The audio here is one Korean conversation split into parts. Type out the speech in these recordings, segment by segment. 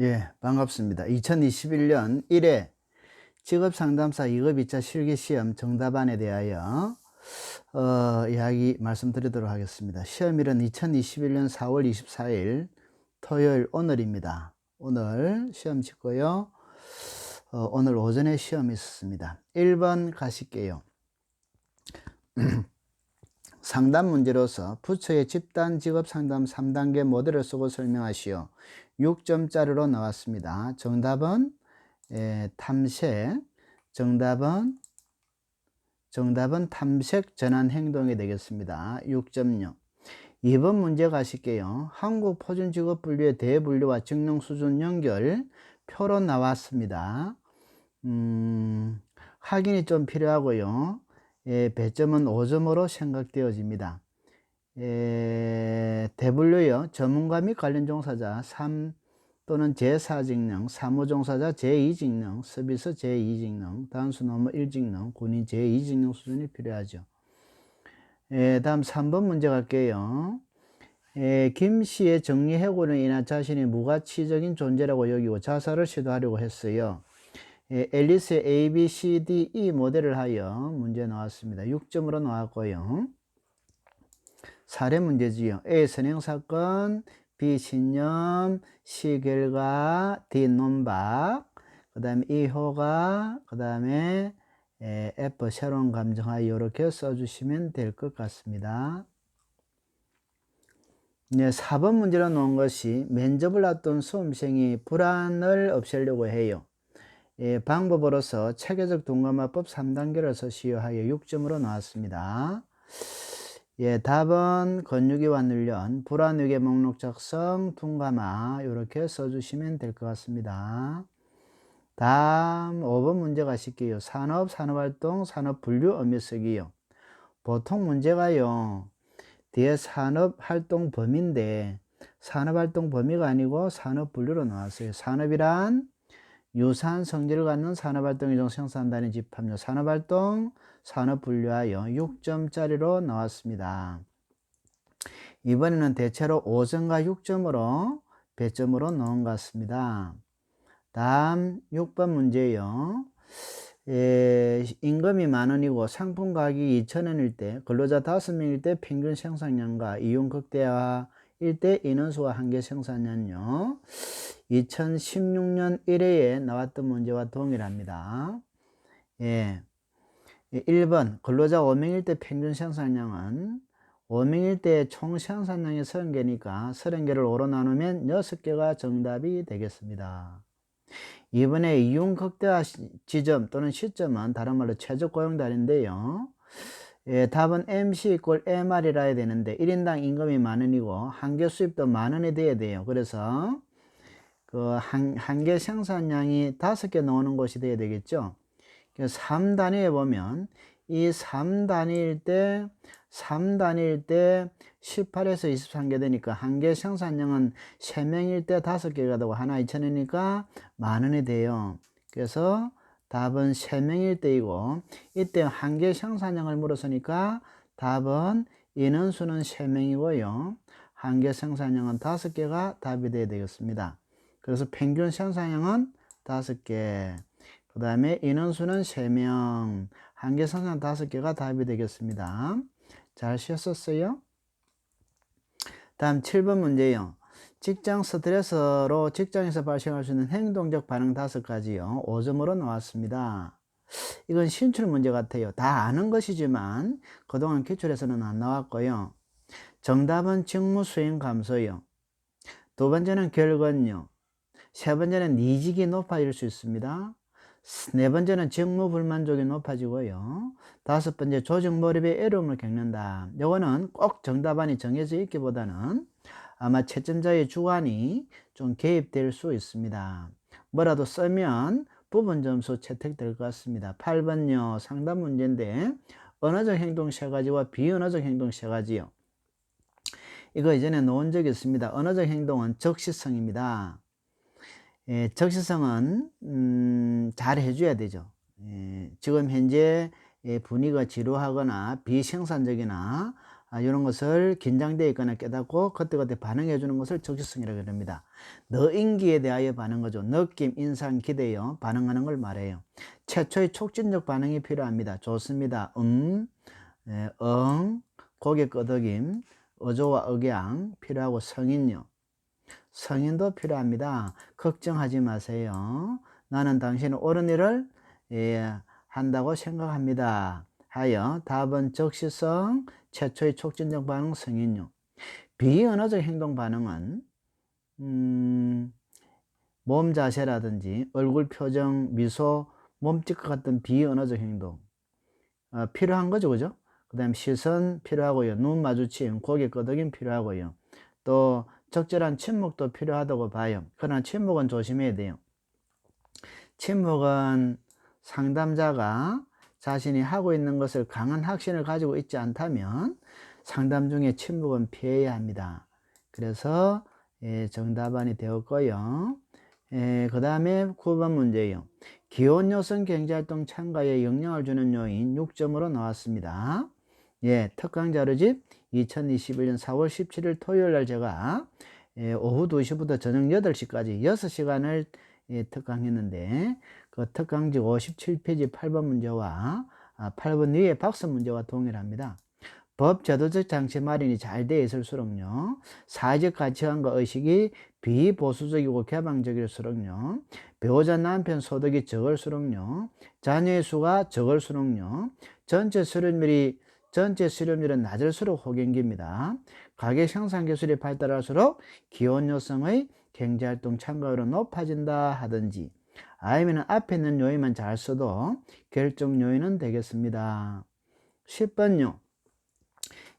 예, 반갑습니다. 2021년 1회 직업상담사 2급 2차 실기시험 정답안에 대하여 어, 이야기 말씀드리도록 하겠습니다. 시험일은 2021년 4월 24일 토요일 오늘입니다. 오늘 시험 치고요. 어, 오늘 오전에 시험이 있었습니다. 1번 가실게요. 상담 문제로서 부처의 집단 직업 상담 3단계 모델을 쓰고 설명하시오. 6점짜리로 나왔습니다. 정답은 에, 탐색, 정답은 정답은 탐색 전환 행동이 되겠습니다. 6.0 2번 문제 가실게요. 한국 표준 직업 분류의 대분류와 직능 수준 연결 표로 나왔습니다. 음, 확인이 좀 필요하고요. 예, 배점은 5점으로 생각되어집니다. 예, 대분류요. 전문가 및 관련 종사자 3 또는 제4직능, 사무종사자 제2직능, 서비스 제2직능, 단수 노무 1직능, 군인 제2직능 수준이 필요하죠. 예, 다음 3번 문제 갈게요. 예, 김 씨의 정리해고로 인한 자신이 무가치적인 존재라고 여기고 자살을 시도하려고 했어요. 예, 앨리스의 A, B, C, D, E 모델을 하여 문제 나왔습니다. 6점으로 나왔고요. 사례 문제지요. A. 선행사건, B. 신념, C. 결과, D. 논박, 그 다음에 E. 효과, 그 다음에 F. 새로운 감정하여 이렇게 써주시면 될 것 같습니다. 네, 4번 문제로 놓은 것이 면접을 앞둔 수험생이 불안을 없애려고 해요. 예, 방법으로서 체계적 동감화법 3단계를 서시어 하여 6점으로 나왔습니다. 예, 답은 건유기와 늘련, 불안유계 목록 작성, 퉁가마 이렇게 써주시면 될 것 같습니다. 다음 5번 문제 가실게요. 산업, 산업활동, 산업분류 의미 쓰기요. 보통 문제가요. 뒤에 산업활동 범위인데 산업활동 범위가 아니고 산업분류로 나왔어요. 산업이란 유사한 성질을 갖는 산업활동 이종 생산단위 집합료 산업활동 산업 분류하여 6점짜리로 나왔습니다. 이번에는 대체로 5점과 6점으로 배점으로 넣은 것 같습니다. 다음 6번 문제요. 에, 임금이 만원이고 상품 가격이 2천원일 때 근로자 5명일 때 평균 생산량과 이용 극대화일 때 인원수와 한계 생산량요. 2016년 1회에 나왔던 문제와 동일합니다. 예. 1번 근로자 5명일 때 평균 생산량은 5명일 때 총 생산량이 30개니까 30개를 5로 나누면 6개가 정답이 되겠습니다. 이번에 이용 극대화 지점 또는 시점은 다른 말로 최저 고용달인데요. 예, 답은 MC 이꼴 MR이라 해야 되는데 1인당 임금이 만원이고 한개 수입도 만원이 돼야 돼요. 그래서 그 한, 한개 생산량이 다섯 개 나오는 곳이 돼야 되겠죠. 3단위에 보면 이 3단위일 때 3단위일 때 18에서 23개 되니까 한 개 생산량은 3명일 때 5개가 되고 하나 2천원이니까 만원이 돼요. 그래서 답은 3명일 때이고 이때 한 개 생산량을 물었으니까 답은 인원수는 3명이고요. 한 개 생산량은 5개가 답이 돼야 되겠습니다. 그래서 평균 생산량은 5개 그 다음에 인원수는 3명, 한개 생산 5개가 답이 되겠습니다. 잘 쉬었었어요? 다음 7번 문제요. 직장 스트레스로 직장에서 발생할 수 있는 행동적 반응 5가지요. 5점으로 나왔습니다. 이건 신출 문제 같아요. 다 아는 것이지만 그동안 기출에서는 안 나왔고요. 정답은 직무 수행 감소요. 두 번째는 결건요. 세 번째는 이직이 높아질 수 있습니다. 네 번째는 직무 불만족이 높아지고요. 다섯 번째 조직 몰입의 어려움을 겪는다. 요거는 꼭 정답안이 정해져 있기보다는 아마 채점자의 주관이 좀 개입될 수 있습니다. 뭐라도 쓰면 부분 점수 채택될 것 같습니다. 8번요. 상담 문제인데 언어적 행동 세 가지와 비언어적 행동 세 가지요. 이거 이전에 놓은 적이 있습니다. 언어적 행동은 적시성입니다. 예, 적시성은 음, 잘 해줘야 되죠. 예, 지금 현재 예, 분위기가 지루하거나 비생산적이나 아, 이런 것을 긴장되어 있거나 깨닫고 그때그때 반응해 주는 것을 적시성이라고 합니다. 너인기에 대하여 반응하죠. 느낌, 인상, 기대요. 반응하는 걸 말해요. 최초의 촉진적 반응이 필요합니다. 좋습니다. 음, 예, 응, 고개 끄덕임, 어조와 억양 필요하고 성인요. 성인도 필요합니다. 걱정하지 마세요. 나는 당신은 옳은 일을 예, 한다고 생각합니다. 하여 답은 적시성, 최초의 촉진적 반응 성인요. 비언어적 행동 반응은 음, 몸 자세라든지 얼굴 표정, 미소, 몸짓과 같은 비언어적 행동 어, 필요한 거죠, 그죠? 그 다음 시선 필요하고요. 눈 마주침, 고개 끄덕임 필요하고요. 또 적절한 침묵도 필요하다고 봐요. 그러나 침묵은 조심해야 돼요. 침묵은 상담자가 자신이 하고 있는 것을 강한 확신을 가지고 있지 않다면 상담 중에 침묵은 피해야 합니다. 그래서 예, 정답안이 되었고요. 예, 그 다음에 9번 문제예요. 기혼 여성 경제활동 참가에 영향을 주는 요인 6점으로 나왔습니다. 예, 특강 자료집 2021년 4월 17일 토요일 날 제가 예, 오후 2시부터 저녁 8시까지 6시간을 예, 특강했는데 그 특강지 57페이지 8번 문제와 아, 8번 위에 박스 문제와 동일합니다. 법 제도적 장치 마련이 잘 되어 있을수록요. 사회적 가치관과 의식이 비보수적이고 개방적일수록요. 배우자 남편 소득이 적을수록요. 자녀의 수가 적을수록요. 전체 수료율이 전체 수료율은 낮을수록 호갱기입니다. 가계 생산 기술이 발달할수록 기혼 여성의 경제활동 참가율은 높아진다 하든지 아니면 앞에 있는 요인만 잘 써도 결정 요인은 되겠습니다. 10번요.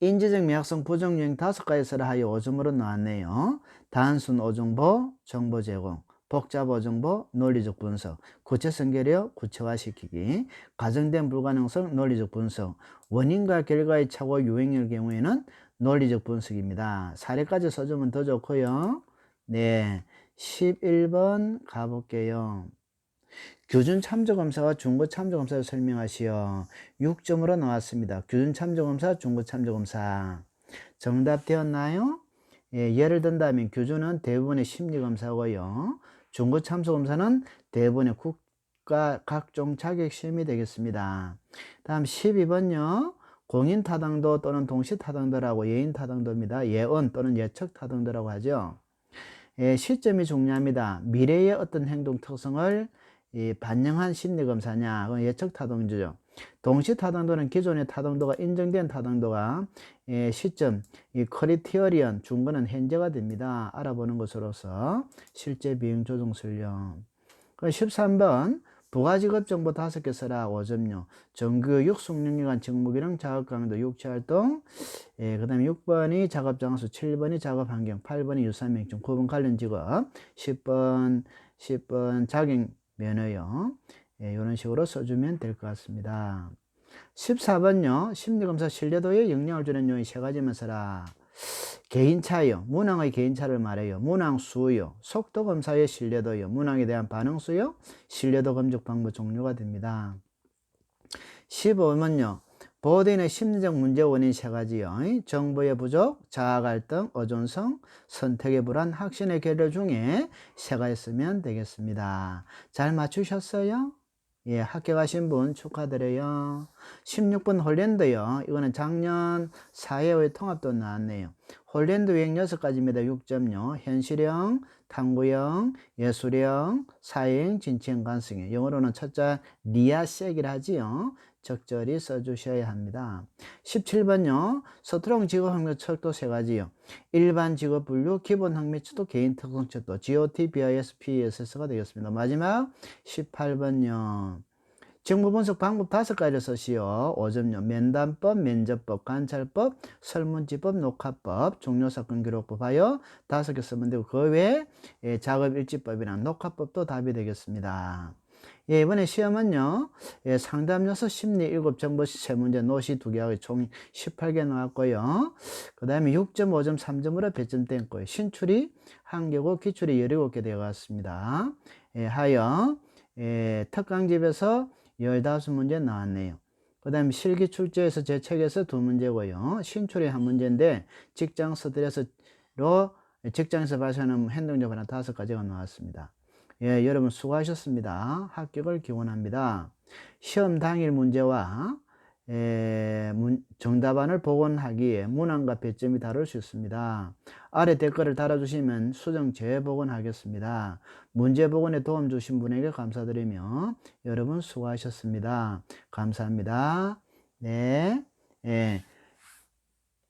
인지적 미학성 부정 요인 다섯 가지서를 하여 5점으로 나왔네요. 단순 오정보, 정보 제공, 복잡 오정보, 논리적 분석, 구체성 계려, 구체화시키기, 가정된 불가능성, 논리적 분석, 원인과 결과의 차고 유행일 경우에는 논리적 분석입니다. 사례까지 써주면 더 좋고요. 네, 11번 가볼게요. 교준 참조검사와 중고 참조검사를 설명하시오. 6점으로 나왔습니다. 교준 참조검사, 중고 참조검사. 정답 되었나요? 예, 예를 든다면 교준은 대부분의 심리검사고요. 중고 참조검사는 대부분의 국가 각종 자격 시험이 되겠습니다. 다음 12번요. 공인 타당도 또는 동시 타당도라고 예인 타당도입니다. 예언 또는 예측 타당도라고 하죠. 예, 시점이 중요합니다. 미래의 어떤 행동 특성을 이 반영한 심리 검사냐, 예측 타동주죠. 동시 타동도는 기존의 타동도가 인정된 타동도가 예, 시점, 이 크리티어리언 중거는 현재가 됩니다. 알아보는 것으로서 실제 비용 조정 설령. 13번 부가직업 정보 다섯 개 써라 5점요. 정교육 숙련기관 직무기능 작업강도 육체활동 예, 그 다음에 6번이 작업장소 7번이 작업환경 8번이 유사명증 9번 관련 직업 10번 10번 자격 면허요. 예, 이런 식으로 써주면 될 것 같습니다. 14번요. 심리검사 신뢰도에 영향을 주는 요인 세 가지만 써라. 개인차요. 문항의 개인차를 말해요. 문항 수요. 속도 검사의 신뢰도요. 문항에 대한 반응 수요. 신뢰도 검증 방법 종류가 됩니다. 15번요. 보호대인의 심리적 문제 원인 세 가지요. 정보의 부족, 자아 갈등, 어존성, 선택의 불안, 확신의 결여 중에 세 가지 쓰면 되겠습니다. 잘 맞추셨어요? 예, 합격하신 분 축하드려요. 16번 홀랜드요. 이거는 작년 사회의 통합도 나왔네요. 홀랜드 유행 6가지입니다. 6점요. 현실형, 탐구형, 예술형, 사회형, 진취형, 관성형. 영어로는 첫자 리아색이라 하지요. 적절히 써주셔야 합니다. 17번요. 서투롱 직업 학력 척도 세 가지요. 일반 직업 분류, 기본 학력 척도, 개인 특성 척도, GOT, BIS, PSS가 되겠습니다. 마지막 18번요. 정보 분석 방법 다섯 가지를 쓰시오. 5점요. 면담법, 면접법, 관찰법, 설문지법, 녹화법, 종료사건 기록법 하여 다섯 개 쓰면 되고 그 외에 예, 작업일지법이나 녹화법도 답이 되겠습니다. 예, 이번에 시험은요, 예, 상담 요소 심리 7 정보시 세 문제, 노시 2개하고 총 18개 나왔고요. 그 다음에 6.5점, 3점으로 배점 된 거예요. 신출이 1개고 기출이 17개 되어 갔습니다. 예, 하여, 예, 특강집에서 15문제 나왔네요. 그 다음에 실기 출제에서 제 책에서 두 문제고요. 신출이 한 문제인데 직장 서들에서로 직장에서 발생하는 행동적 변화 다섯 가지가 나왔습니다. 예, 여러분 수고하셨습니다. 합격을 기원합니다. 시험 당일 문제와 에, 문, 정답안을 복원하기에 문항과 배점이 다를 수 있습니다. 아래 댓글을 달아주시면 수정 재복원하겠습니다. 문제 복원에 도움 주신 분에게 감사드리며 여러분 수고하셨습니다. 감사합니다. 네. 예.